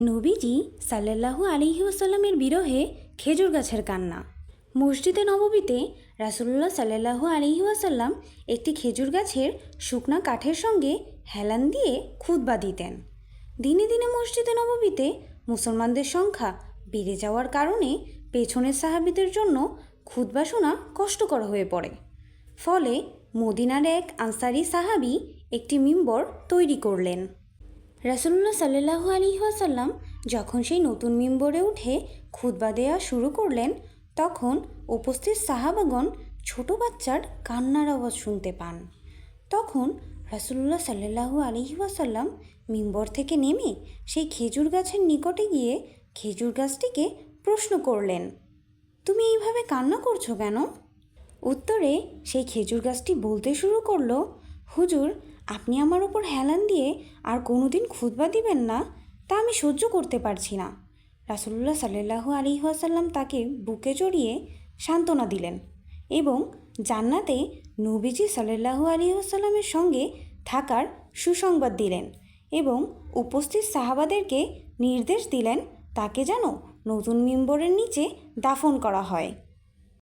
নবীজি সাল্লাল্লাহু আলিহি ওসাল্লামের বিরহে খেজুর গাছের কান্না। মসজিদে নববীতে রাসুল্লাহ সাল্লাল্লাহু আলিহি ওয়াসাল্লাম একটি খেজুর গাছের শুকনা কাঠের সঙ্গে হেলান দিয়ে খুতবা দিতেন। দিনে দিনে মসজিদে নববীতে মুসলমানদের সংখ্যা বেড়ে যাওয়ার কারণে পেছনের সাহাবিদের জন্য খুতবা শোনা কষ্টকর হয়ে পড়ে। ফলে মদিনার এক আনসারি সাহাবি একটি মিম্বর তৈরি করলেন। রাসুল্লাহ সাল্লাহু আলী ওয়াসাল্লাম যখন সেই নতুন মিম্বরে উঠে খুতবা দেওয়া শুরু করলেন, তখন উপস্থিত সাহাবাগণ ছোট বাচ্চার কান্নার আওয়াজ শুনতে পান। তখন রাসুল্লাহ সাল্লাহু আলী ওয়াসাল্লাম মিম্বর থেকে নেমে সেই খেজুর গাছের নিকটে গিয়ে খেজুর গাছটিকে প্রশ্ন করলেন, তুমি এইভাবে কান্না করছ কেন? উত্তরে সেই খেজুর গাছটি বলতে শুরু করল, হুজুর আপনি আমার ওপর হেলান দিয়ে আর কোনোদিন খুতবা দিবেন না, তা আমি সহ্য করতে পারছি না। রাসুল্লাহ সাল্লাহ আলী ওয়াসাল্লাম তাকে বুকে জড়িয়ে সান্ত্বনা দিলেন এবং জান্নাতে নবীজি সাল্লাহু আলী ওয়াসাল্লামের সঙ্গে থাকার সুসংবাদ দিলেন এবং উপস্থিত সাহাবাদেরকে নির্দেশ দিলেন তাকে যেন নতুন মিম্বরের নিচে দাফন করা হয়।